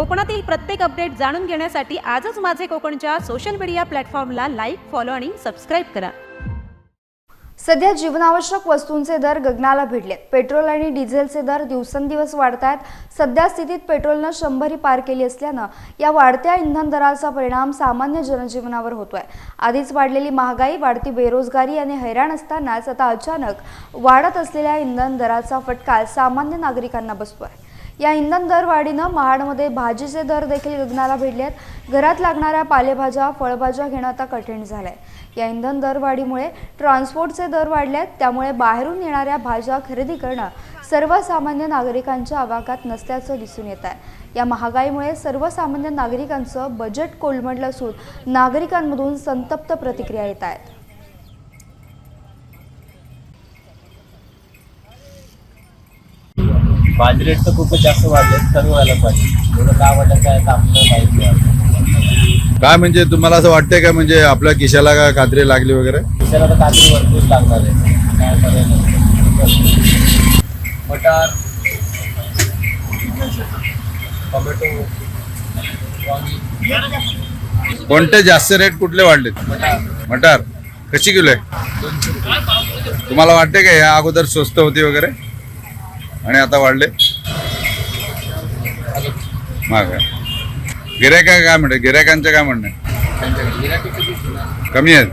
कोकणातील प्रत्येक अपडेट जाणून घेण्यासाठी आजच माझे कोकणच्या सोशल मीडिया प्लॅटफॉर्मला लाईक फॉलो आणि सबस्क्राईब करा. सध्या जीवनावश्यक वस्तूंचे दर गगनाला भिडलेत. पेट्रोल आणि डिझेलचे दर दिवसेंदिवस वाढत आहेत सध्या स्थितीत पेट्रोलनं शंभरी पार केली असल्यानं या वाढत्या इंधन दराचा परिणाम सामान्य जनजीवनावर होतोय. आधीच वाढलेली महागाई वाढती बेरोजगारी आणि हैराण असतानाच आता अचानक वाढत असलेल्या इंधन दराचा फटका सामान्य नागरिकांना बसतोय. या इंधन दरवाढीनं महाडमध्ये भाजीचे दर देखील गगनाला भिडले आहेत. घरात लागणाऱ्या पालेभाज्या फळभाज्या घेणं आता कठीण झालंय. या इंधन दरवाढीमुळे ट्रान्सपोर्टचे दर वाढले आहेत. त्यामुळे बाहेरून येणाऱ्या भाज्या खरेदी करणं सर्वसामान्य नागरिकांच्या आवाकात नसल्याचं दिसून येत आहे. या महागाईमुळे सर्वसामान्य नागरिकांचं बजेट कोलमडलं असून नागरिकांमधून संतप्त प्रतिक्रिया येत आहेत. भाजी रेट तर खूपच जास्त वाढले कमी व्हायला पाहिजे. एवढं का वाटत काय तर आपल्याला माहिती आहे काय म्हणजे तुम्हाला असं वाटतंय का म्हणजे आपल्या खिशाला का कात्री लागली वगैरे? दुसऱ्याला तर काहीतरी भरपूर लागणार आहे. काय. मटार टोमॅटो कोणते जास्त रेट कुठले वाढलेत? मटार. कशी किलो आहे? तुम्हाला वाटते का या अगोदर स्वस्त होती वगैरे? आणि आता वाढले? गिरायका काय म्हणते गिरायकांचं काय म्हणणं कमी आहेत.